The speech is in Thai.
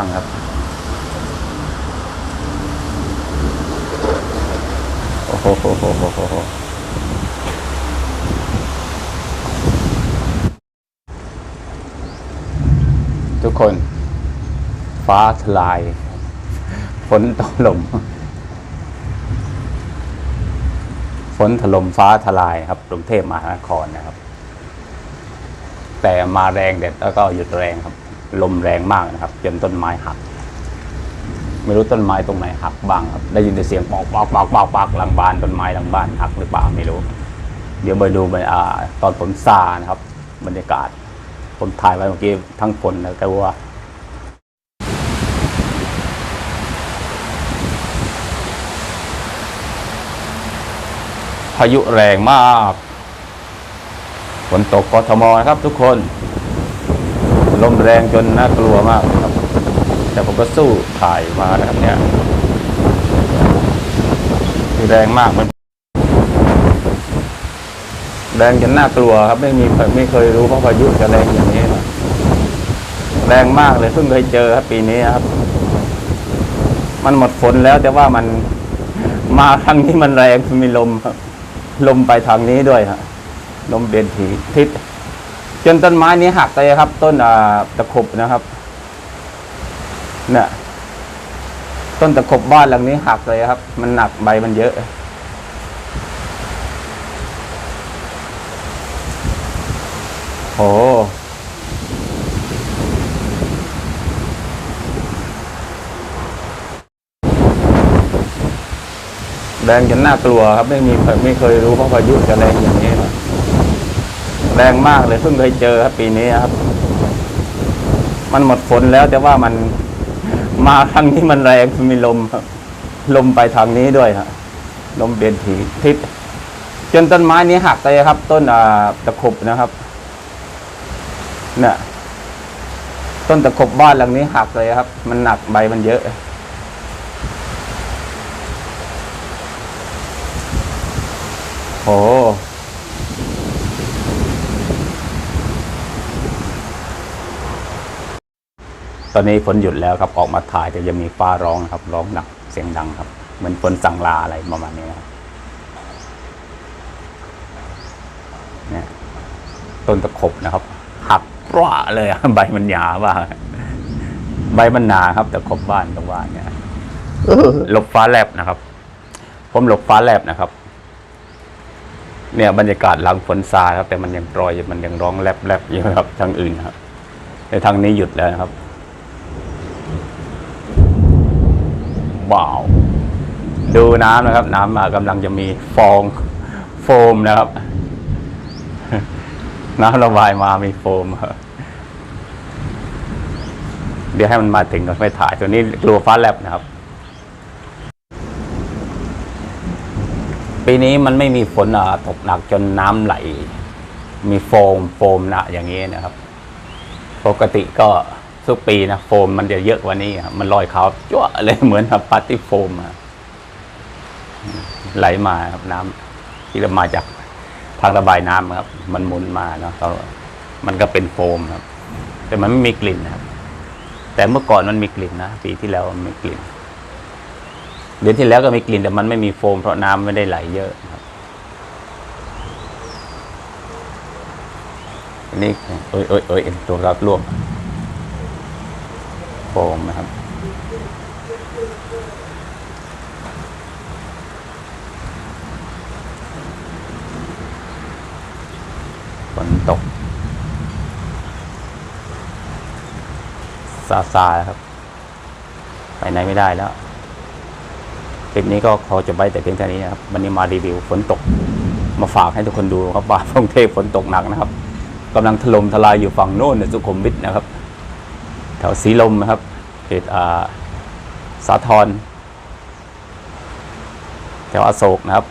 บ้างครับ โอ้โหโหโหโหโหโหทุกคน ฟ้าทลายฝนตกลมฝนถล่มฟ้าทลายครับกรุงเทพมหานครนะครับ แต่มาแรงเด็ดแล้วก็หยุดแรงครับ ลมแรงมากนะครับจนต้นไม้หักไม่รู้ต้นไม้ตรงไหนหักบ้างครับได้ยินแต่เสียงปอกปอกปอกปอกปอกหลังบ้านต้นไม้หลังบ้านหักหรือเปล่าไม่รู้ เดี๋ยวไปดูไปอ่าตอนฝนซานะครับ บรรยากาศ ผมถ่ายไว้เมื่อกี้ทั้งฝนแล้วก็ว่าพายุแรงมากฝนตกกทมนะครับทุกคน ลมแรงจนน่ากลัวมากครับ แต่ผมก็สู้ถ่ายมานะครับเนี่ยคือแรงมากมัน แรงจนน่ากลัวครับ ไม่มีไม่เคยรู้ว่าะพายุจะแรงอย่างนี้นะแรงมากเลยเพิ่งเคยเจอครับปีนี้ครับ มันหมดฝนแล้วแต่ว่ามันมาครั้งนี้มันแรงมีลมครับ ลมไปทางนี้ด้วยฮะลมเปลี่ยนทีทิศ จนต้นไม้นี้หักเลยครับ ต้นตะขบนะครับเนี่ยต้นตะขบบ้านหลังนี้หักเลยครับ มันหนักใบมันเยอะโหแรงจนน่ากลัวครับ ไม่มีไม่เคยรู้ว่าพายุจะแรงอย่างนี้ แรงมากเลยเพิ่งเคยเจอครับปีนี้ครับ มันหมดฝนแล้ว แต่ว่ามันมาครั้งนี้มันแรงมีลมครับ ลมไปทางนี้ด้วยฮะลมเปลี่ยนทีทิศจนต้นไม้นี้หักเลยครับ ต้นตะขบนะครับเนี่ยต้นตะขบบ้านหลังนี้หักเลยครับ มันหนักใบมันเยอะโห ตอนนี้ฝนหยุดแล้วครับออกมาถ่ายแต่ยังมีฟ้าร้องนะครับ ร้องหนักเสียงดังครับ เหมือนฝนสั่งลาอะไรประมาณนี้ครับเนี่ยต้นตะขบนะครับ หักร่าเลยใบมันหยาว่าใบมันหนาครับตะขบบ้านตรงบ้านเนี่ยหลบฟ้าแลบนะครับ ผมหลบฟ้าแลบนะครับ เนี่ยบรรยากาศหลังฝนซาครับ แต่มันยังปล่อยมันยังร้องแลบแลบอยู่ครับทางอื่นครับแต่ทางนี้หยุดแล้วนะครับ ว้าว ดูน้ำนะครับ น้ำกำลังจะมีฟองโฟมนะครับ น้ำระบายมามีโฟมเดี๋ยวให้มันมาถึงก่อนไปถ่าย ตัวนี้กลัวฟ้าแลบนะครับ ปีนี้มันไม่มีฝนตกหนักจนน้ำไหล มีโฟมโฟมนะอย่างนี้นะครับ ปกติก็ ทุกปีนะโฟมมันจะเยอะกว่านี้มันลอยขาวจ้วะเลยเหมือนกับปาร์ตี้โฟมอะไหลมาครับน้ำที่มาจากทางระบายน้ำครับ มันหมุนมาเนาะแล้วมันก็เป็นโฟมครับ แต่มันไม่มีกลิ่นครับ แต่เมื่อก่อนมันมีกลิ่นนะปีที่แล้วมันมีกลิ่นเดือนที่แล้วก็มีกลิ่นแต่มันไม่มีโฟมเพราะน้ำไม่ได้ไหลเยอะครับอันนี้เอ้ยเอ้ยเอ้ยตัวรับรวม โฟมนะครับ ฝนตกซาซาๆครับ ไปไหนไม่ได้แล้ว คลิปนี้ก็ขอจบไว้แต่เพียงเท่นี้นะครับวันนี้มารีวิวฝนตก มาฝากให้ทุกคนดูครับว่ากรุงเทพฝนตกหนักนะครับกำลังถล่มทลายอยู่ฝั่งโน้นในสุขุมวิทนะครับ แถวสีลมนะครับเขตอ่าสาทรแถวอโศกนะครับ